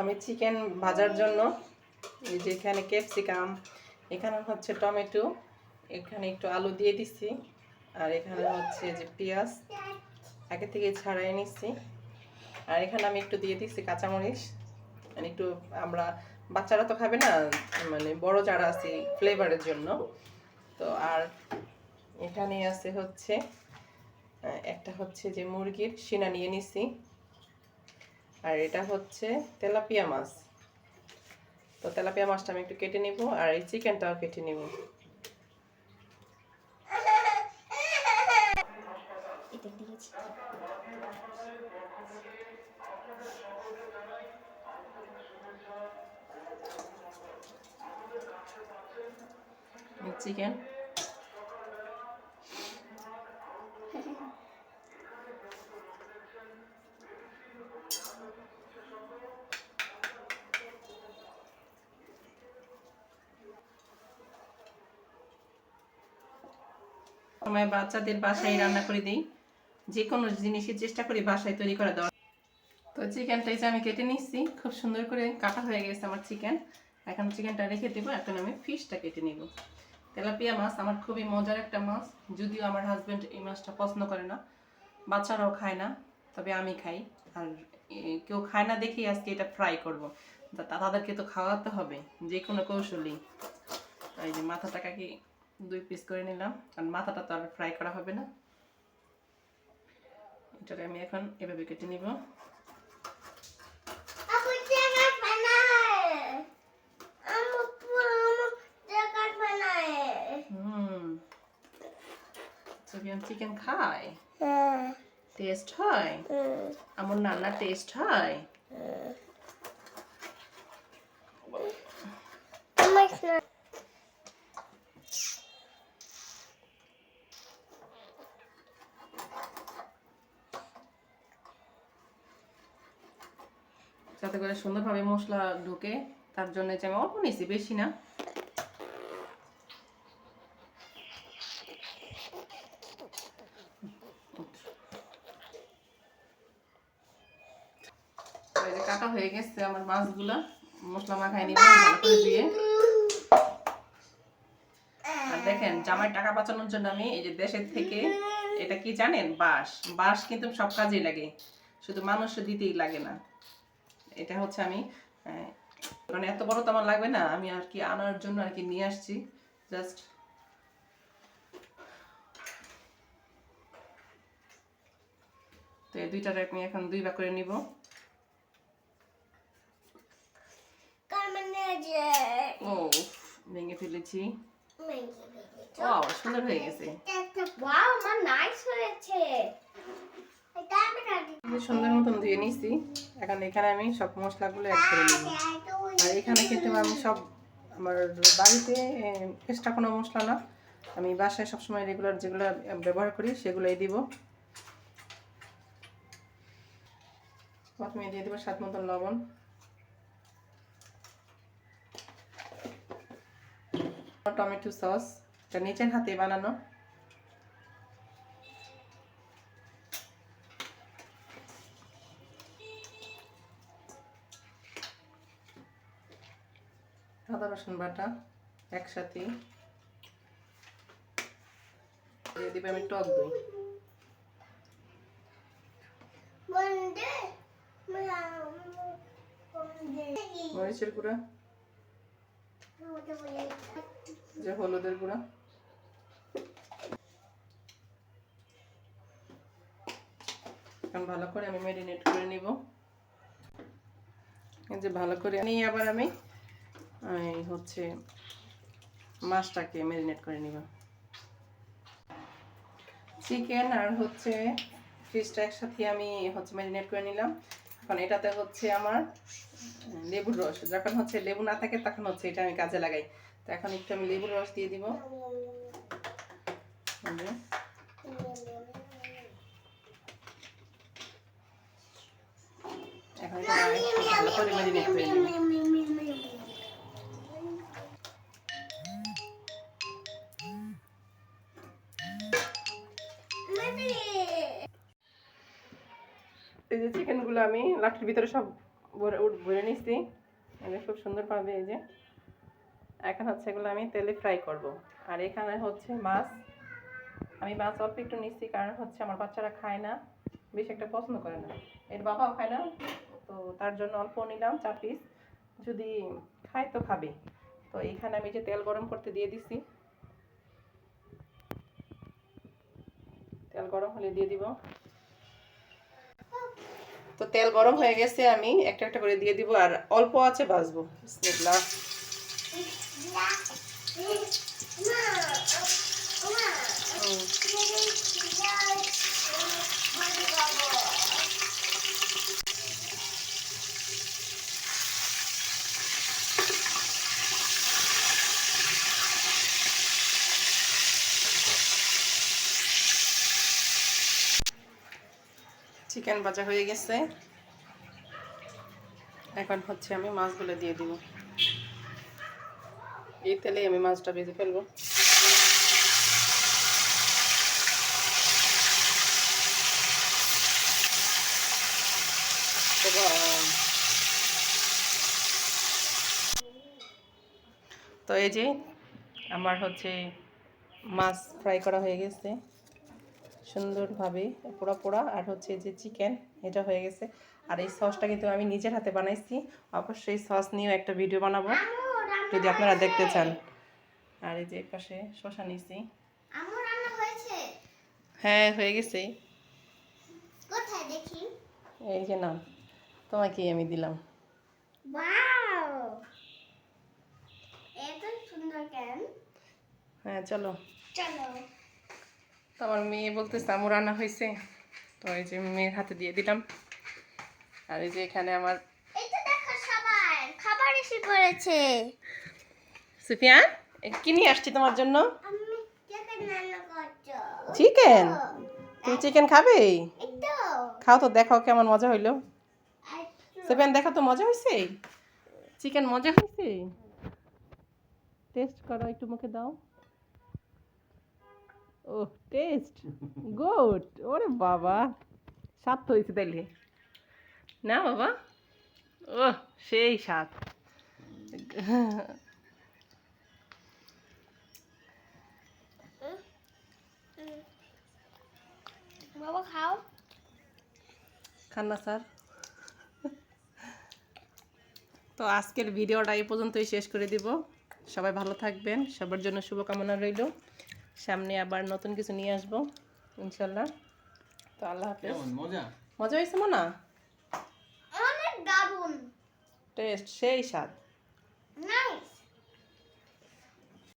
আমি চিকেন ভাজার জন্য, এই যে এখানে ক্যাপসিকাম এখানে হচ্ছে টমেটো, এখানে একটু আলু দিয়ে দিচ্ছি আর এখানে হচ্ছে যে পেঁয়াজ, আগে থেকে ছাড়াই নিচ্ছি আর এখানে আমি একটু দিয়ে দিচ্ছি কাঁচামরিচ মানে একটু আমরা, বাচ্চারা তো খাবে না মানে বড় যারা আছে ফ্লেভারের জন্য, তো আর এখানে আছে হচ্ছে একটা হচ্ছে যে মুরগির সিনা নিয়ে নিছি আর এটা হচ্ছে তেলাপিয়া মাছ। তো তেলাপিয়া মাছটা আমি একটু কেটে নিব আর এই চিকেনটাও কেটে নিব। চিকেন সময় বাচ্চাদের বাসায় রান্না করে দিই। যে কোনো জিনিসের চেষ্টা করি বাসায় তৈরি করা দেওয়ার তো চিকেনটা এই যে আমি কেটে নিচ্ছি। খুব সুন্দর করে কাটা হয়ে গেছে আমার চিকেন। এখন চিকেনটা রেখে দেবো। এখন আমি ফিশটা কেটে নিব। তেলাপিয়া মাছ আমার খুবই মজার একটা মাছ। যদিও আমার হাজব্যান্ড এই মাছটা পছন্দ করে না। বাচ্চারাও খায় না, তবে আমি খাই। আর কেউ খায় না দেখেই আজকে এটা ফ্রাই করব। তাদেরকে তো খাওয়াতে হবে। যে কোনো কৌশলেই। এই যে মাথাটাকে দুই পিস করে নিলাম। কারণ মাথাটা তো আর ফ্রাই করা হবে না। এটাকে আমি এখন এভাবে কেটে নিব। চিকেন খায় হ্যাঁ। টেস্ট হয়? আমার নান্নার টেস্ট হয় আমার না যাতে করে সুন্দরভাবে মশলা ঢুকে, তার জন্য যে আমি অল্প নিয়েছি, বেশি না। কাটা হয়ে গেছে আমার মাছগুলা, মশলা মাখাই নিব দিয়ে আর দেখেন জামাই টাকা বাঁচানোর জন্য আমি এই যে দেশের থেকে, এটা কি জানেন? বাঁশ। বাঁশ কিন্তু সব কাজেই লাগে। শুধু মানুষ দিতেই লাগে না। এটা হচ্ছে আমি মানে এত বড় তো আমার লাগবে না আমি আর কি আনার জন্য আর কি নিয়ে আসছি জাস্ট। তো এই দুইটারে আমি এখন দুই ভাগ করে নিব। ও ভেঙে ফেলেছি। সুন্দর হয়ে গেছে। একটা ওয়াও আমার নাইস হয়েছে। এটা আমি রাখি এই যে সুন্দর মতন ধুয়ে নিছি। এখন এখানে আমি সব মশলাগুলো অ্যাড করে নিব। আর এখানে কিন্তু আমি সব আমার বাড়িতে এক্সট্রা কোনো মশলা না। আমি বাসায় সবসময় রেগুলার যেগুলো ব্যবহার করি সেগুলোই দিব। প্রথমে দিয়ে দেবো স্বাদ মতন লবণ। Tomato sauce. এটা নিচের হাতে বানানো। আদা রসুন বাটা একসাথে। দিয়ে দিবে আমি টক দই। মরিচের গুঁড়া। যে হলুদের গুঁড়া। এখন ভালো করে আমি ম্যারিনেট করে নিব। এই যে ভালো করে নিয়ে আবার আমি এই হচ্ছে মাছটাকে ম্যারিনেট করে নিব। চিকেন আর হচ্ছে ফিশটা একসাথে আমি হচ্ছে ম্যারিনেট করে নিলাম। এখন এটাতে হচ্ছে আমার লেবুর রস। যখন হচ্ছে লেবু না থাকে, তখন হচ্ছে এটা আমি কাজে লাগাই। তো এখন একটু আমি লেবুর রস দিয়ে দিব। এখন ম্যারিনেট করে নিব। এই যে চিকেনগুলো আমি লাঠির ভিতরে সব ভরে ভরে যে খুব সুন্দরভাবে এই যে। এখন হচ্ছে এগুলো আমি তেলে ফ্রাই করব। আর এখানে হচ্ছে মাছ। আমি মাছ অল্প একটু নিচ্ছি কারণ হচ্ছে আমার বাচ্চারা খায় না, বেশি একটা পছন্দ করে না। এর বাবাও খায় না, তো তার জন্য অল্প নিলাম চার পিস যদি খায় তো খাবে। তো এখানে আমি যে তেল গরম করতে দিয়ে দিছি। তেল গরম হলে দিয়ে দিব। তো তেল গরম হয়ে গেছে আমি একটা একটা করে দিয়ে দিব আর অল্প আছে ভাজবো। বিসমিল্লাহ। চিকেন ভাজা হয়ে গেছে। এখন হচ্ছে আমি মাছগুলো দিয়ে দিব। এই তেলেই আমি মাছটা ভেজে ফেলব। তো এই যে আমার হচ্ছে মাছ ফ্রাই করা হয়ে গেছে। সুন্দরভাবে পোড়া পোড়া আর হচ্ছে যে চিকেন এটা হয়ে গেছে। আর এই সসটা কিন্তু আমি নিজের হাতে বানাইছি। অবশ্যই সস নিয়েও একটা ভিডিও বানাবো যদি আপনারা দেখতে চান। আর এই যে পাশে শশা নিছি আমার রান্না হয়েছে হ্যাঁ হয়ে গেছে। কোথায় দেখি? এই যে নাম তোমাকেই আমি দিলাম। ওয়াও এত সুন্দর কেন? হ্যাঁ চলো। চলো। তো আমার মেয়ে বলতেছে আমার রান্না হয়েছে তো এই যে মেয়ের হাতে দিয়ে দিলাম। আর এই যে এখানে আমার দেখো খাবার এসে পড়েছে। সুফিয়ান কি নিয়ে আসছি তোমার জন্য? চিকেন চিকেন তুমি চিকেন খাবে? খাও তো দেখাও কেমন মজা হইল। সেভেন দেখা তো মজা হয়েছে চিকেন মজা হয়েছে টেস্ট করো একটু মুখে দাও। ও টেস্ট। গুড। ওরে বাবা। স্বাদ তো হয়েছে তাইলে। না বাবা? ও সেই স্বাদ। বাবা খাও। খান্না স্যার। তো আজকের ভিডিওটা এই পর্যন্তই শেষ করে দিব। সবাই ভালো থাকবেন। সবার জন্য শুভকামনা রইল। সামনে আবার নতুন কিছু নিয়ে আসব ইনশাল্লাহ। তো আল্লাহ হাফেজ। কেমন? মজা? মজা হয়েছে মনা? অনেক দারুণ। টেস্ট সেই স্বাদ। না